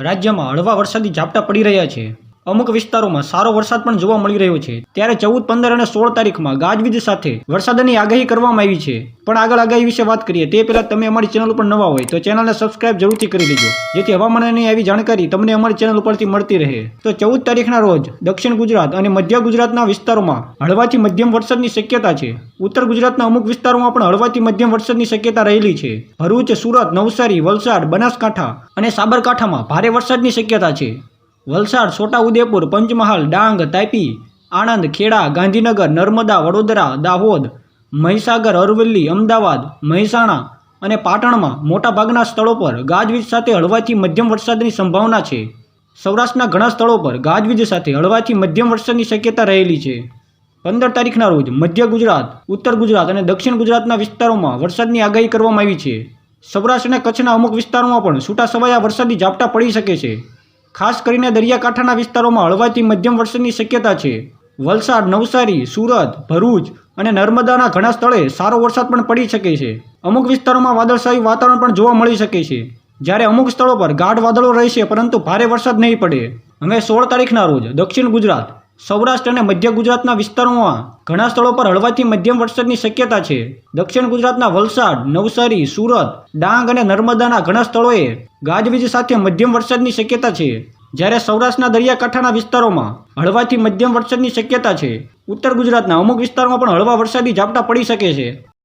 રાજ્યમાં હળવા વરસાદી ઝાપટા પડી રહ્યા છે. અમુક વિસ્તારોમાં સારો વરસાદ પણ જોવા મળી રહ્યો છે. ત્યારે ચૌદ, પંદર અને સોળ તારીખમાં ગાજવીજ સાથે વરસાદની આગાહી કરવામાં આવી છે. પણ આગળ આગાહી વિશે વાત કરીએ, તે પહેલાં તમે અમારી ચેનલ ઉપર નવા હોય તો ચેનલને સબસ્ક્રાઇબ જરૂરથી કરી લેજો. જેથી હવામાનની આવી જાણકારી તમને અમારી ચેનલ ઉપરથી મળતી રહે. તો ચૌદ તારીખના રોજ દક્ષિણ ગુજરાત અને મધ્ય ગુજરાતના વિસ્તારોમાં હળવાથી મધ્યમ વરસાદની શક્યતા છે. ઉત્તર ગુજરાતના અમુક વિસ્તારોમાં પણ હળવાથી મધ્યમ વરસાદની શક્યતા રહેલી છે. ભરૂચ, સુરત, નવસારી, વલસાડ, બનાસકાંઠા અને સાબરકાંઠામાં ભારે વરસાદની શક્યતા છે. વલસાડ છોટાઉદેપુર પંચમહાલ, ડાંગ, તાપી, આણંદ, ખેડા, ગાંધીનગર, નર્મદા, વડોદરા, દાહોદ, મહીસાગર, અરવલ્લી, અમદાવાદ, મહેસાણા અને પાટણમાં મોટાભાગના સ્થળો પર ગાજવીજ સાથે હળવાથી મધ્યમ વરસાદની સંભાવના છે. સૌરાષ્ટ્રના ઘણા સ્થળો પર ગાજવીજ સાથે હળવાથી મધ્યમ વરસાદની શક્યતા રહેલી છે. પંદર તારીખના રોજ મધ્ય ગુજરાત, ઉત્તર ગુજરાત અને દક્ષિણ ગુજરાતના વિસ્તારોમાં વરસાદની આગાહી કરવામાં આવી છે. સૌરાષ્ટ્ર અને કચ્છના અમુક વિસ્તારોમાં પણ છૂટાછવાયા વરસાદી ઝાપટા પડી શકે છે. ખાસ કરીને દરિયાકાંઠાના વિસ્તારોમાં હળવાથી મધ્યમ વરસાદની શક્યતા છે. વલસાડ, નવસારી, સુરત, ભરૂચ અને નર્મદાના ઘણા સ્થળે સારો વરસાદ પણ પડી શકે છે. અમુક વિસ્તારોમાં વાદળશાહી વાતાવરણ પણ જોવા મળી શકે છે. જ્યારે અમુક સ્થળો પર ગાઢ વાદળો રહેશે, પરંતુ ભારે વરસાદ નહીં પડે. હવે સોળ તારીખના રોજ દક્ષિણ ગુજરાત સૌરાષ્ટ્ર અને મધ્ય ગુજરાતના વિસ્તારોમાં ઘણા સ્થળો પર હળવાથી મધ્યમ વરસાદની શક્યતા છે. દક્ષિણ ગુજરાતના વલસાડ, નવસારી, સુરત, ડાંગ અને નર્મદાના ઘણા સ્થળોએ ગાજવીજ સાથે મધ્યમ વરસાદની શક્યતા છે. જ્યારે સૌરાષ્ટ્રના દરિયાકાંઠાના વિસ્તારોમાં હળવાથી મધ્યમ વરસાદની શક્યતા છે. ઉત્તર ગુજરાતના અમુક વિસ્તારોમાં પણ હળવા વરસાદી ઝાપટા પડી શકે છે.